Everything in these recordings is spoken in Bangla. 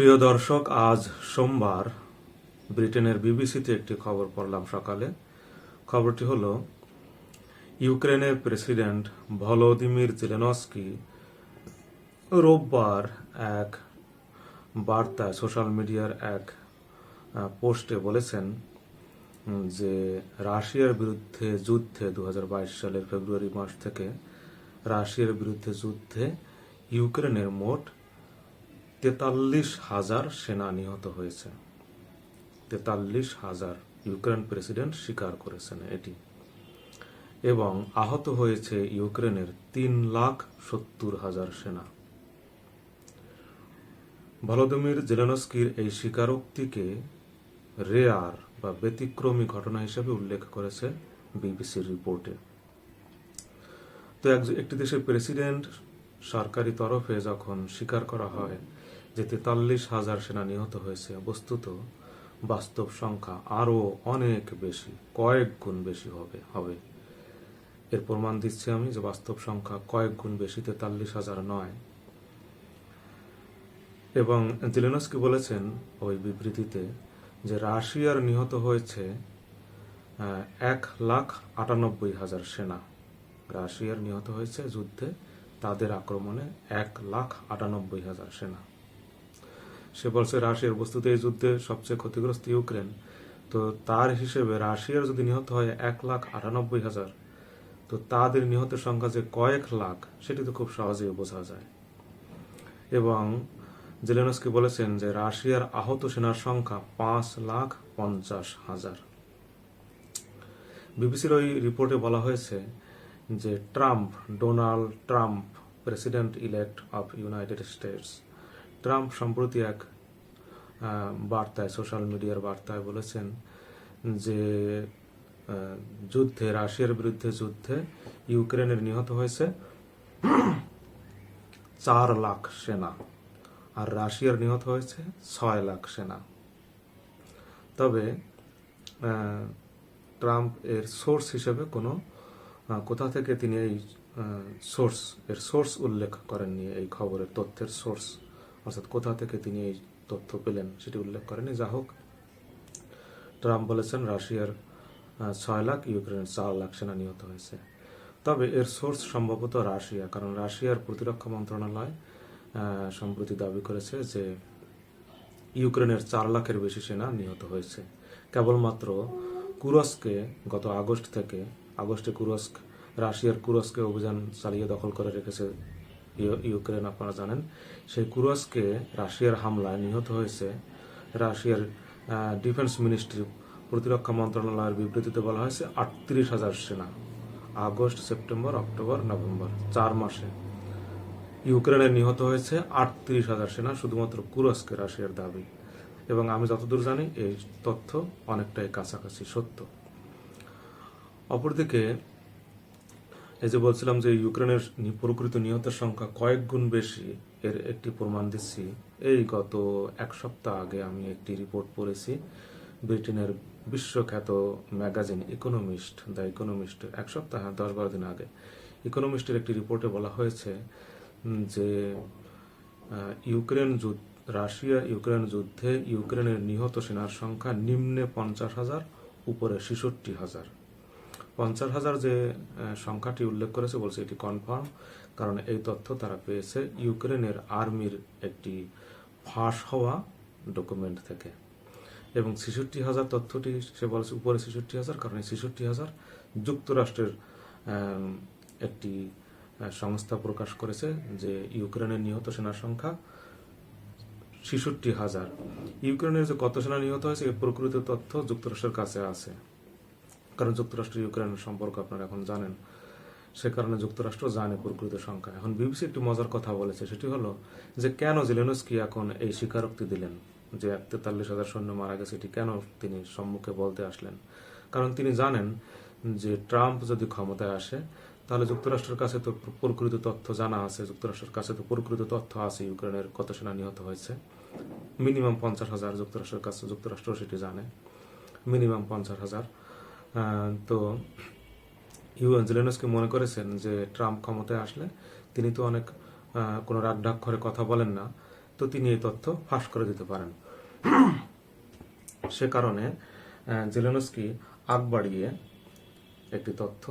প্রিয় দর্শক, আজ সোমবার ব্রিটেনের বিবিসিতে একটি খবর পড়লাম সকালে। খবরটি হলো, ইউক্রেনের প্রেসিডেন্ট ভলোদিমির জেলেনস্কি রোববার এক বার্তায়, সোশ্যাল মিডিয়ার এক পোস্টে বলেছেন যে রাশিয়ার বিরুদ্ধে যুদ্ধে দু হাজার বাইশ সালের ফেব্রুয়ারি মাস থেকে রাশিয়ার বিরুদ্ধে যুদ্ধে ইউক্রেনের মোট তেতাল্লিশ হাজার সেনা নিহত হয়েছে। তেতাল্লিশ হাজার ইউক্রেন প্রেসিডেন্ট স্বীকার করেছেন এটি। এবং আহত হয়েছে ইউক্রেনের তিন লাখ সত্তর হাজার সেনা। ভলোদিমির জেলেনস্কির এই স্বীকারোক্তিকে রেয়ার বা ব্যতিক্রমী ঘটনা হিসেবে উল্লেখ করেছে বিবিসির রিপোর্টে। তো এক- একটি দেশের প্রেসিডেন্ট সরকারি তরফে যখন স্বীকার করা হয় যে তেতাল্লিশ হাজার সেনা নিহত হয়েছে। বস্তুত বাস্তব সংখ্যা আরও অনেক বেশি, কয়েক গুণ বেশি হবে হবে। এর প্রমাণ দিচ্ছি আমি যে বাস্তব সংখ্যা কয়েক গুণ বেশি, তেতাল্লিশ হাজার নয়। এবং জেলেনস্কি বলেছেন ওই বিবৃতিতে যে রাশিয়ার নিহত হয়েছে এক লাখ আটানব্বই হাজার সেনা। রাশিয়ার নিহত হয়েছে যুদ্ধে, তাদের আক্রমণে এক লাখ আটানব্বই হাজার সেনা। সে বলছে, রাশিয়ার বস্তুতে এই যুদ্ধে সবচেয়ে ক্ষতিগ্রস্ত ইউক্রেন। তো তার হিসেবে রাশিয়ার যদি নিহত হয় এক লাখ আটানব্বই হাজার, তো তাদের নিহতের সংখ্যা যে কয়েক লাখ, সেটি তো খুব সহজেই বোঝা যায়। এবং জেলেনস্কি বলেছেন যে রাশিয়ার আহত সেনার সংখ্যা পাঁচ লাখ পঞ্চাশ হাজার। বিবিসির ওই রিপোর্টে বলা হয়েছে যে Trump, Donald Trump president elect of United States Trump সম্প্রতি এক বার্তায়, সোশ্যাল মিডিয়ার বার্তায় বলেছেন যে যুদ্ধে, রাশিয়ার বিরুদ্ধে যুদ্ধে ইউক্রেনের নিহত হয়েছে চার লাখ সেনা আর রাশিয়ার নিহত হয়েছে ছয় লাখ সেনা। তবে ট্রাম্প এর সোর্স হিসেবে কোনো কোথা থেকে তিনি এই সোর্স, এর সোর্স উল্লেখ করেননি এই খবরের তথ্যের সোর্স? অর্থাৎ কোথা থেকে তিনি এই তথ্য পেলেন সেটি উল্লেখ করেনি যা হোক, ট্রাম্প বলেছেন, রাশিয়ার ছয় লাখ, ইউক্রেনের চার লাখ সেনা নিহত হয়েছে। তবে এর সোর্স সম্ভবত রাশিয়া, কারণ রাশিয়ার প্রতিরক্ষা মন্ত্রণালয় সম্প্রতি দাবি করেছে যে ইউক্রেনের চার লাখের বেশি সেনা নিহত হয়েছে। কেবলমাত্র কুরস্কে গত আগস্ট থেকে, আগস্টে কুরস্ক, রাশিয়ার কুরস্কে অভিযান চালিয়ে দখল করে রেখেছে ইউক্রেন আপনারা জানেন, সেই কুরস্কে রাশিয়ার হামলায় নিহত হয়েছে রাশিয়ার ডিফেন্স মিনিস্ট্রি, প্রতিরক্ষা মন্ত্রণালয়ের বিবৃতিতে বলা হয়েছে আটত্রিশ হাজার সেনা, আগস্ট, সেপ্টেম্বর, অক্টোবর, নভেম্বর, চার মাসে। ইউক্রেনের নিহত হয়েছে আটত্রিশ হাজার সেনা, শুধুমাত্র কুরস্কে রাশিয়ার দাবি। এবং আমি যতদূর জানি, এই তথ্য অনেকটাই কাছাকাছি সত্য। অপরদিকে এই যে বলছিলাম যে ইউক্রেনের প্রকৃত নিহতের সংখ্যা কয়েক গুণ বেশি, এর একটি প্রমাণ দিচ্ছি। এই গত এক সপ্তাহ আগে আমি একটি রিপোর্ট পড়েছি, ব্রিটেনের বিশ্বখ্যাত ম্যাগাজিন ইকোনমিস্ট, দ্য ইকোনমিস্ট, এক সপ্তাহ, দশ বারো দিন আগে। ইকোনমিস্টের একটি রিপোর্টে বলা হয়েছে যে ইউক্রেন যুদ্ধ, রাশিয়া ইউক্রেন যুদ্ধে ইউক্রেনের নিহত সেনার সংখ্যা নিম্নে পঞ্চাশ হাজার, উপরে ছেষট্টি হাজার। পঞ্চাশ হাজার যে সংখ্যাটি উল্লেখ করেছে, বলছে এটি কনফার্ম কারণ এই তথ্য তারা পেয়েছে ইউক্রেনের আর্মির একটি ফাঁস হওয়া ডকুমেন্ট থেকে। এবং ছেষট্টি হাজার তথ্যটি সে বলছে, উপরে ছেষট্টি হাজার, কারণ এই ছেষট্টি হাজার যুক্তরাষ্ট্রের একটি সংস্থা প্রকাশ করেছে যে ইউক্রেনের নিহত সেনার সংখ্যা ছেষট্টি হাজার। ইউক্রেনের যে কত সেনা নিহত হয়েছে এর প্রকৃত তথ্য যুক্তরাষ্ট্রের কাছে আছে। কারণ যুক্তরাষ্ট্র ইউক্রেনের সম্পর্ক আপনারা এখন জানেন। সে কারণে যুক্তরাষ্ট্র জানে প্রকৃত সংখ্যা। এখন বিবিসি একটি মজার কথা বলেছে, সেটি হলো যে কেন জেলেনস্কি এখন এই স্বীকারোক্তি দিলেন যে তেতাল্লিশ হাজার সৈন্য মারা গেছে, এটি কেন তিনি সম্মুখে বলতে আসলেন? কারণ তিনি জানেন যে ট্রাম্প যদি ক্ষমতায় আসে, তাহলে যুক্তরাষ্ট্রের কাছে তো প্রকৃত তথ্য জানা আছে, যুক্তরাষ্ট্রের কাছে তো প্রকৃত তথ্য আছে, ইউক্রেনের কত সেনা নিহত হয়েছে। মিনিমাম পঞ্চাশ হাজার যুক্তরাষ্ট্রের কাছে যুক্তরাষ্ট্র সেটি জানে। মিনিমাম পঞ্চাশ হাজার। তো ইউএন জেলেনস্কি মনে করেছেন যে ট্রাম্প ক্ষমতায় আসলে তিনি তো অনেক কোনো রাগঢাক করে কথা বলেন না, তো তিনি এই তথ্য ফাঁস করে দিতে পারেন। সে কারণে জেলেনস্কি আগ বাড়িয়ে একটি তথ্য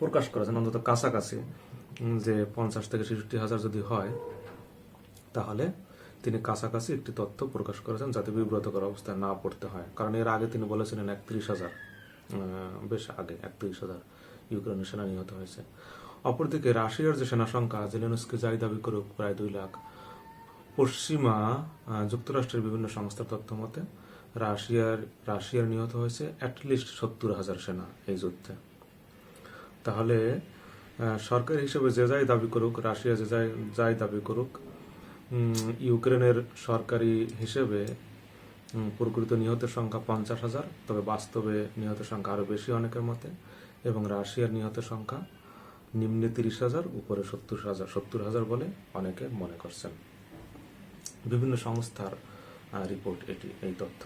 প্রকাশ করেছেন, অন্তত কাছাকাছি, যে পঞ্চাশ থেকে ছেষট্টি হাজার যদি হয়, তাহলে তিনি কাছাকাছি একটি তথ্য প্রকাশ করেছেন যাতে বিব্রতকর অবস্থায় না পড়তে হয়। কারণ এর আগে তিনি বলেছিলেন একত্রিশ হাজার বেশ আগে একত্রিশ হাজার ইউক্রেনের সেনা নিহত হয়েছে। অপরদিকে রাশিয়ার যে সেনা সংখ্যা, জেলেনস্কি যাই দাবি করুক, প্রায় দুই লাখ। পশ্চিমা যুক্তরাষ্ট্রের বিভিন্ন সংস্থার তথ্য মতে, রাশিয়ার রাশিয়ার নিহত হয়েছে অ্যাটলিস্ট সত্তর হাজার সেনা এই যুদ্ধে। তাহলে সরকার হিসেবে যে যাই দাবি করুক, রাশিয়া যে যাই যাই দাবি করুক ইউক্রেনের সরকারি হিসেবে প্রকৃত নিহতের সংখ্যা পঞ্চাশ হাজার, তবে বাস্তবে নিহতের সংখ্যা আরও বেশি অনেকের মতে, এবং রাশিয়ার নিহতের সংখ্যা নিম্নে তিরিশ হাজার, উপরে সত্তর হাজার সত্তর হাজার বলে অনেকে মনে করছেন। বিভিন্ন সংস্থার রিপোর্ট এটি, এই তথ্য।